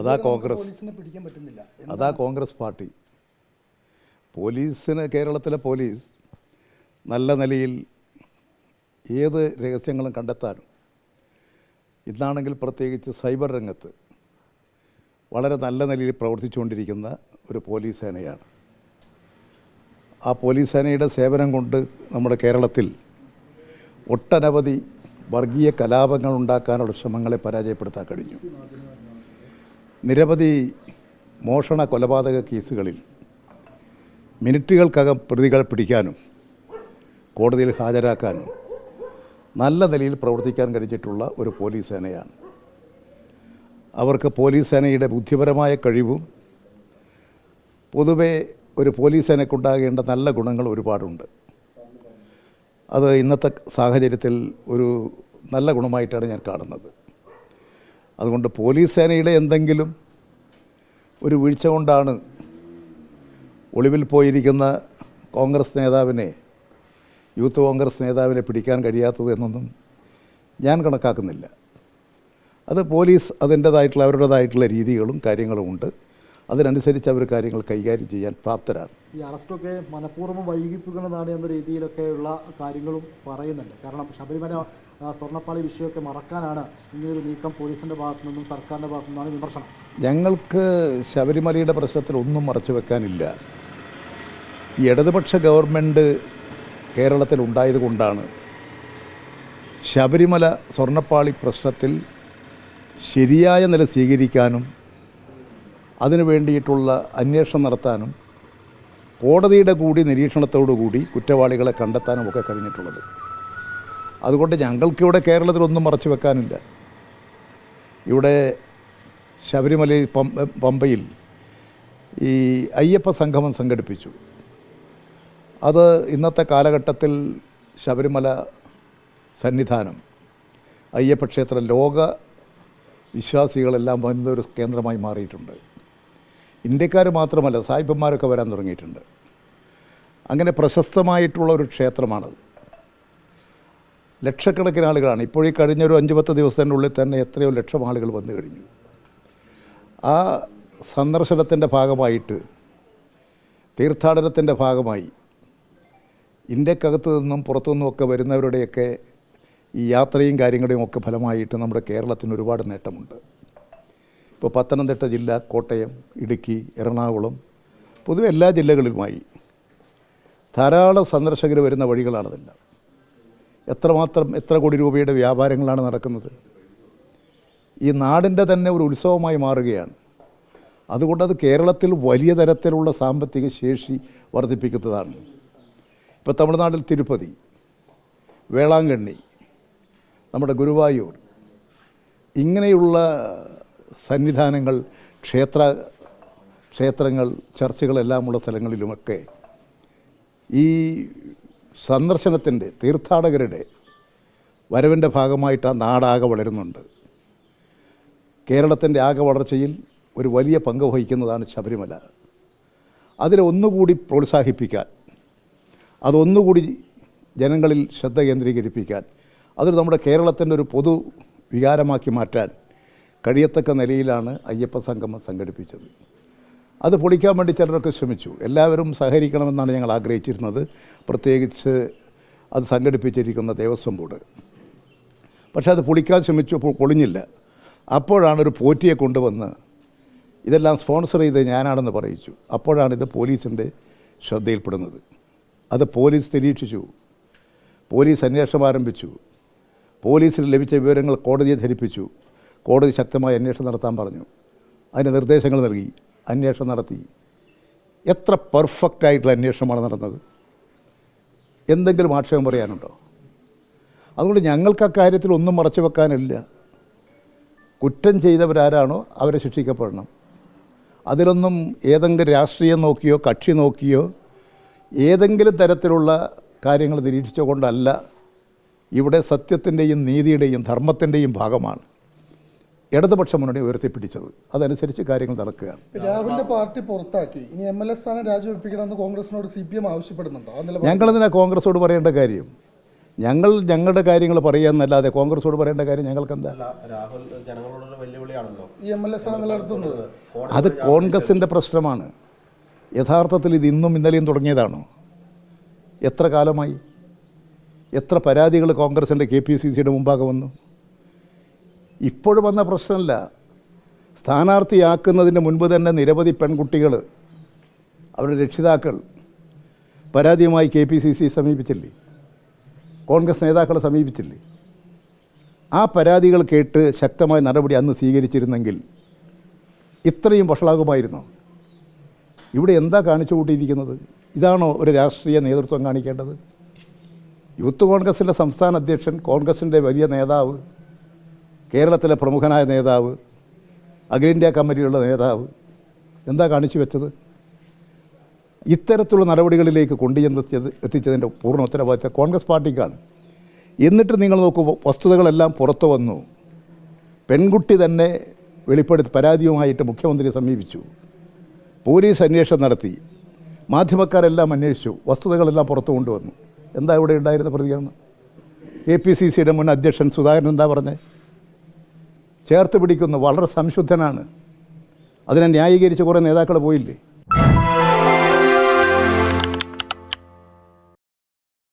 അതാ കോൺഗ്രസ്. പിടിക്കാൻ പറ്റുന്നില്ല. അതാ കോൺഗ്രസ് പാർട്ടി. പോലീസിന് കേരളത്തിലെ പോലീസ് നല്ല നിലയിൽ ഏത് രഹസ്യങ്ങളും കണ്ടെത്താനും ഇന്നാണെങ്കിൽ പ്രത്യേകിച്ച് സൈബർ രംഗത്ത് വളരെ നല്ല നിലയിൽ പ്രവർത്തിച്ചുകൊണ്ടിരിക്കുന്ന ഒരു പോലീസ് സേനയാണ്. ആ പോലീസ് സേനയുടെ സേവനം കൊണ്ട് നമ്മുടെ കേരളത്തിൽ ഒട്ടനവധി വർഗീയ കലാപങ്ങൾ ഉണ്ടാക്കാനുള്ള ശ്രമങ്ങളെ പരാജയപ്പെടുത്താൻ കഴിഞ്ഞു. നിരവധി മോഷണ കൊലപാതക കേസുകളിൽ മിനിറ്റുകൾക്കകം പ്രതികൾ പിടിക്കാനും കോടതിയിൽ ഹാജരാക്കാനും നല്ല നിലയിൽ പ്രവർത്തിക്കാൻ കഴിഞ്ഞിട്ടുള്ള ഒരു പോലീസ് സേനയാണ്. അവർക്ക് പോലീസ് സേനയുടെ ബുദ്ധിപരമായ കഴിവും പൊതുവെ ഒരു പോലീസ് സേനയ്ക്കുണ്ടാകേണ്ട നല്ല ഗുണങ്ങൾ ഒരുപാടുണ്ട്. അത് ഇന്നത്തെ സാഹചര്യത്തിൽ ഒരു നല്ല ഗുണമായിട്ടാണ് ഞാൻ കാണുന്നത്. അതുകൊണ്ട് പോലീസ് സേനയുടെ എന്തെങ്കിലും ഒരു വീഴ്ച കൊണ്ടാണ് ഒളിവിൽ പോയിരിക്കുന്ന കോൺഗ്രസ് നേതാവിനെ യൂത്ത് കോൺഗ്രസ് നേതാവിനെ പിടിക്കാൻ കഴിയാത്തത് എന്നൊന്നും ഞാൻ കണക്കാക്കുന്നില്ല. അത് പോലീസ് അതിന്റേതായിട്ടുള്ള അവരുടേതായിട്ടുള്ള രീതികളും കാര്യങ്ങളും ഉണ്ട് അതിനനുസരിച്ച് അവർ കാര്യങ്ങൾ കൈകാര്യം ചെയ്യാൻ പ്രാപ്തരാണ്. ഈ അറസ്റ്റൊക്കെ മനഃപൂർവം വൈകിപ്പിക്കുന്നതാണ് എന്ന രീതിയിലൊക്കെയുള്ള കാര്യങ്ങളും പറയുന്നുണ്ട്. കാരണം ശബരിമല സ്വർണപ്പാളി വിഷയമൊക്കെ മറക്കാനാണ് ഇങ്ങനൊരു നീക്കം പോലീസിന്റെ ഭാഗത്തു നിന്നും സർക്കാരിന്റെ ഭാഗത്തു നിന്നാണ് വിമർശനം. ഞങ്ങൾക്ക് ശബരിമലയുടെ പ്രശ്നത്തിൽ ഒന്നും മറച്ചു വെക്കാനില്ല. ഈ ഇടതുപക്ഷ ഗവൺമെന്റ് കേരളത്തിൽ ഉണ്ടായതുകൊണ്ടാണ് ശബരിമല സ്വർണപ്പാളി പ്രശ്നത്തിൽ ശരിയായ നില സ്വീകരിക്കാനും അതിനു വേണ്ടിയിട്ടുള്ള അന്വേഷണം നടത്താനും കോടതിയുടെ കൂടി നിരീക്ഷണത്തോടു കൂടി കുറ്റവാളികളെ കണ്ടെത്താനും ഒക്കെ കഴിഞ്ഞിട്ടുള്ളത്. അതുകൊണ്ട് ഞങ്ങൾക്കിവിടെ കേരളത്തിലൊന്നും മറച്ചു വെക്കാനില്ല. ഇവിടെ ശബരിമല പമ്പയിൽ ഈ അയ്യപ്പ സംഗമം സംഘടിപ്പിച്ചു. അത് ഇന്നത്തെ കാലഘട്ടത്തിൽ ശബരിമല സന്നിധാനം അയ്യപ്പ ക്ഷേത്ര ലോക വിശ്വാസികളെല്ലാം വന്നൊരു കേന്ദ്രമായി മാറിയിട്ടുണ്ട്. ഇന്ത്യക്കാർ മാത്രമല്ല സായിപ്പന്മാരൊക്കെ വരാൻ തുടങ്ങിയിട്ടുണ്ട്. അങ്ങനെ പ്രശസ്തമായിട്ടുള്ള ഒരു ക്ഷേത്രമാണത്. ലക്ഷക്കണക്കിന് ആളുകളാണ്. ഇപ്പോൾ ഈ കഴിഞ്ഞ ഒരു അഞ്ച് പത്ത് ദിവസത്തിനുള്ളിൽ തന്നെ എത്രയോ ലക്ഷം ആളുകൾ വന്നു കഴിഞ്ഞു. ആ സന്ദർശനത്തിന്റെ ഭാഗമായിട്ട് തീർത്ഥാടനത്തിന്റെ ഭാഗമായി ഇന്ത്യക്കകത്ത് നിന്നും പുറത്തു നിന്നുമൊക്കെ വരുന്നവരുടെയൊക്കെ ഈ യാത്രയും കാര്യങ്ങളുടെയും ഒക്കെ ഫലമായിട്ട് നമ്മുടെ കേരളത്തിന് ഒരുപാട് നേട്ടമുണ്ട്. ഇപ്പോൾ പത്തനംതിട്ട ജില്ല കോട്ടയം ഇടുക്കി എറണാകുളം പൊതുവെ എല്ലാ ജില്ലകളിലുമായി ധാരാളം സന്ദർശകർ വരുന്ന വഴികളാണതെല്ലാം. എത്രമാത്രം എത്ര കോടി രൂപയുടെ വ്യാപാരങ്ങളാണ് നടക്കുന്നത്. ഈ നാടിന്റെ തന്നെ ഒരു ഉത്സവമായി മാറുകയാണ്. അതുകൊണ്ട് അത് കേരളത്തിൽ വലിയ തരത്തിലുള്ള സാമ്പത്തിക ശേഷി വർദ്ധിപ്പിക്കുന്നതാണ്. ഇപ്പോൾ തമിഴ്നാട്ടിൽ തിരുപ്പതി വേളാങ്കണ്ണി നമ്മുടെ ഗുരുവായൂർ ഇങ്ങനെയുള്ള സന്നിധാനങ്ങൾ ക്ഷേത്ര ക്ഷേത്രങ്ങൾ ചർച്ചുകളെല്ലാമുള്ള സ്ഥലങ്ങളിലുമൊക്കെ ഈ സന്ദർശനത്തിന്റെ തീർത്ഥാടകരുടെ വരവിന്റെ ഭാഗമായിട്ട് ആ നാടാകെ വളരുന്നുണ്ട്. കേരളത്തിന്റെ ആകെ വളർച്ചയിൽ ഒരു വലിയ പങ്ക് വഹിക്കുന്നതാണ് ശബരിമല. അതിനെ ഒന്നുകൂടി പ്രോത്സാഹിപ്പിക്കാൻ അതൊന്നുകൂടി ജനങ്ങളിൽ ശ്രദ്ധ കേന്ദ്രീകരിപ്പിക്കാൻ അതൊരു നമ്മുടെ കേരളത്തിന്റെ ഒരു പൊതു വികാരമാക്കി മാറ്റാൻ കഴിയത്തക്ക നിലയിലാണ് അയ്യപ്പ സംഗമം സംഘടിപ്പിച്ചത്. അത് പൊളിക്കാൻ വേണ്ടി ചിലരൊക്കെ ശ്രമിച്ചു. എല്ലാവരും സഹകരിക്കണമെന്നാണ് ഞങ്ങൾ ആഗ്രഹിച്ചിരുന്നത്. പ്രത്യേകിച്ച് അത് സംഘടിപ്പിച്ചിരിക്കുന്ന ദേവസ്വം ബോർഡ്. പക്ഷേ അത് പൊളിക്കാൻ ശ്രമിച്ചു പൊളിഞ്ഞില്ല. അപ്പോഴാണ് ഒരു പോറ്റിയെ കൊണ്ടുവന്ന് ഇതെല്ലാം സ്പോൺസർ ചെയ്ത് ഞാനാണെന്ന് പറയിച്ചു. അപ്പോഴാണ് ഇത് പോലീസിന്റെ ശ്രദ്ധയിൽപ്പെടുന്നത്. അത് പോലീസ് നിരീക്ഷിച്ചു. പോലീസ് അന്വേഷണം ആരംഭിച്ചു. പോലീസിന് ലഭിച്ച വിവരങ്ങൾ കോടതിയെ ധരിപ്പിച്ചു. കോടതി ശക്തമായ അന്വേഷണം നടത്താൻ പറഞ്ഞു. അതിന് നിർദ്ദേശങ്ങൾ നൽകി. അന്വേഷണം നടത്തി. എത്ര പെർഫെക്റ്റ് ആയിട്ടുള്ള അന്വേഷണമാണ് നടന്നത്? എന്തെങ്കിലും ആക്ഷേപം പറയാനുണ്ടോ? അതുകൊണ്ട് ഞങ്ങൾക്ക് അക്കാര്യത്തിൽ ഒന്നും മറച്ചു വെക്കാനില്ല. കുറ്റം ചെയ്തവരാരാണോ അവരെ ശിക്ഷിക്കപ്പെടണം. അതിലൊന്നും ഏതെങ്കിലും രാഷ്ട്രീയം നോക്കിയോ കക്ഷി നോക്കിയോ ഏതെങ്കിലും തരത്തിലുള്ള കാര്യങ്ങൾ നിരീക്ഷിച്ചുകൊണ്ടല്ല ഇവിടെ സത്യത്തിന്റെയും നീതിയുടെയും ധർമ്മത്തിന്റെയും ഭാഗമാണ്. ഇടതുപക്ഷ മുന്നണി ഉയർത്തിപ്പിടിച്ചത്. അതനുസരിച്ച് കാര്യങ്ങൾ നടക്കുകയാണ്. രാഹുലിന്റെ പാർട്ടി പുറത്താക്കി. ഇനി എം എൽ എ സ്ഥാനം രാജിവെപ്പിക്കണമെന്ന് കോൺഗ്രസിനോട് സി പി എം ആവശ്യപ്പെടുന്നുണ്ടോ ഞങ്ങളതിനാ കോൺഗ്രസോട് പറയേണ്ട കാര്യം? ഞങ്ങൾ ഞങ്ങളുടെ കാര്യങ്ങൾ പറയാന്നല്ലാതെ കോൺഗ്രസോട് പറയേണ്ട കാര്യം ഞങ്ങൾക്ക് എന്താ അത് കോൺഗ്രസിന്റെ പ്രശ്നമാണ്. യഥാർത്ഥത്തിൽ ഇത് ഇന്നും ഇന്നലെയും തുടങ്ങിയതാണോ? എത്ര കാലമായി? എത്ര പരാതികൾ കോൺഗ്രസിന്റെ കെ പി സി സിയുടെ മുമ്പാകെ വന്നു? ഇപ്പോഴും വന്ന പ്രശ്നമല്ല. സ്ഥാനാർത്ഥിയാക്കുന്നതിന് മുൻപ് തന്നെ നിരവധി പെൺകുട്ടികൾ അവരുടെ രക്ഷിതാക്കൾ പരാതിയുമായി കെ പി സി സി സമീപിച്ചില്ലേ? കോൺഗ്രസ് നേതാക്കളെ സമീപിച്ചില്ലേ? ആ പരാതികൾ കേട്ട് ശക്തമായ നടപടി അന്ന് സ്വീകരിച്ചിരുന്നെങ്കിൽ ഇത്രയും വഷളാകുമായിരുന്നോ? ഇവിടെ എന്താ കാണിച്ചു കൂട്ടിയിരിക്കുന്നത്? ഇതാണോ ഒരു രാഷ്ട്രീയ നേതൃത്വം കാണിക്കേണ്ടത്? യൂത്ത് കോൺഗ്രസിന്റെ സംസ്ഥാന അധ്യക്ഷൻ കോൺഗ്രസിന്റെ വലിയ നേതാവ് കേരളത്തിലെ പ്രമുഖനായ നേതാവ് അഖിലേന്ത്യാ കമ്മിറ്റിയുള്ള നേതാവ് എന്താ കാണിച്ചു വെച്ചത്? ഇത്തരത്തിലുള്ള നടപടികളിലേക്ക് കൊണ്ടുചെന്നെത്തിയത് എത്തിച്ചതിന്റെ പൂർണ ഉത്തരവാദിത്തം കോൺഗ്രസ് പാർട്ടിക്കാണ്. എന്നിട്ട് നിങ്ങൾ നോക്കൂ വസ്തുതകളെല്ലാം പുറത്തു വന്നു. പെൺകുട്ടി തന്നെ വെളിപ്പെടുത്തി പരാതിയുമായിട്ട് മുഖ്യമന്ത്രിയെ സമീപിച്ചു. പോലീസ് അന്വേഷണം നടത്തി. മാധ്യമക്കാരെല്ലാം അന്വേഷിച്ചു. വസ്തുതകളെല്ലാം പുറത്തു കൊണ്ടുവന്നു. എന്താ ഇവിടെ ഉണ്ടായിരുന്ന പ്രതികരണം? എ പി സി സിയുടെ മുൻ അധ്യക്ഷൻ സുധാകരൻ എന്താ പറഞ്ഞത് ചേർത്ത് പിടിക്കുന്നു വളരെ സംശുദ്ധനാണ്. അതിനെ ന്യായീകരിച്ച് കുറേ നേതാക്കൾ പോയില്ലേ?